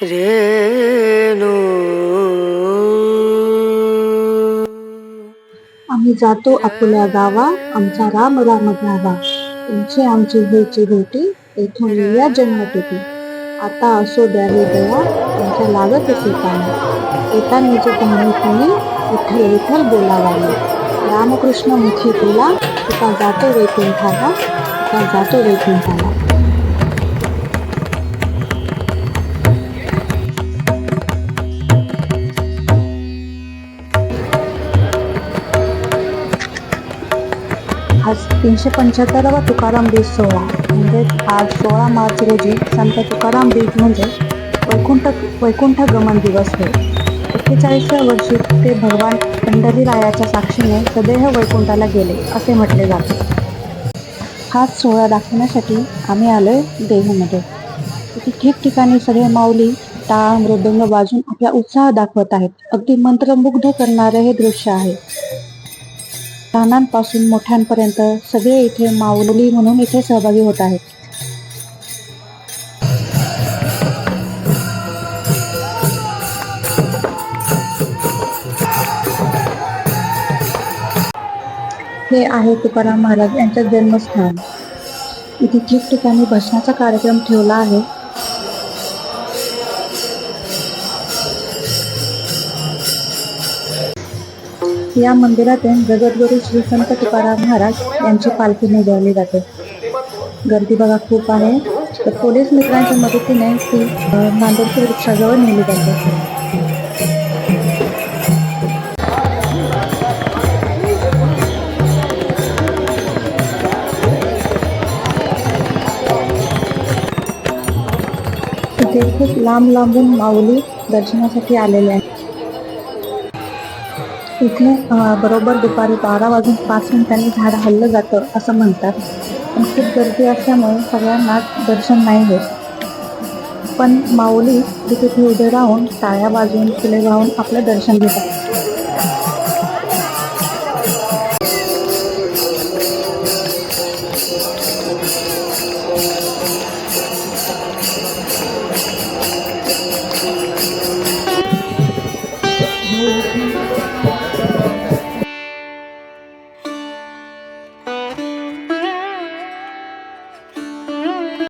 रेणू। आम्ही जातो आपल्या गावा आमचा राम राम गावा. तुमची आमची घ्यायची भेटी येथून या जन्मटिपी आता असो द्यावी दया तुमच्या लागत असे काना येताना जो धामी कोणी? विठ्ठल विठ्ठल बोलावाने रामकृष्ण मुखी तुला तुका जातो वैकुंठाला तुका जातो वैकुंठाला. आज तीनशे पंच्याहत्तरावा तुकाराम बीज सोहळा. म्हणजे आज सोळा मार्च रोजी संत तुकाराम बीज म्हणजे वैकुंठ वैकुंठ गमन दिवस होय. एक्केचाळीसव्या वर्षी ते भगवान पंढरीरायाच्या साक्षीने सदैह वैकुंठाला गेले असे म्हटले जाते. हाच सोहळा दाखवण्यासाठी आम्ही आलोय देहूमध्ये. तिथे ठिकठिकाणी सगळे माऊली टाळ मृदंग वाजून आपला उत्साह दाखवत आहेत. अगदी मंत्रमुग्ध करणारे हे दृश्य आहे. लहानांपासून मोठ्यांपर्यंत सगळे इथे माऊली म्हणून इथे सहभागी होत आहेत. हे आहे तुकाराम महाराज यांचं जन्मस्थान. इथे ठिकठिकाणी भजनाचा कार्यक्रम ठेवला आहे. या मंदिरातून जगद्गुरू श्री संत तुकाराम महाराज यांची पालखी निघाली जाते. गर्दी बघा खूप आहे. तर पोलीस मित्रांच्या मदतीने ती नांदेडच्या रिक्षाजवळ नेली जाते. खूप लांब लांबून माऊली दर्शनासाठी आलेले आहेत. तिथून बरोबर दुपारी बारा वाजून पाच मिनिटांनी झाड हल्लं जातं असं म्हणतात. पण खूप गर्दी असल्यामुळे सगळ्यांना दर्शन नाही होत. पण माऊली तिथे उभे राहून टाळ्या वाजून फुले वाहून आपलं दर्शन घेतात.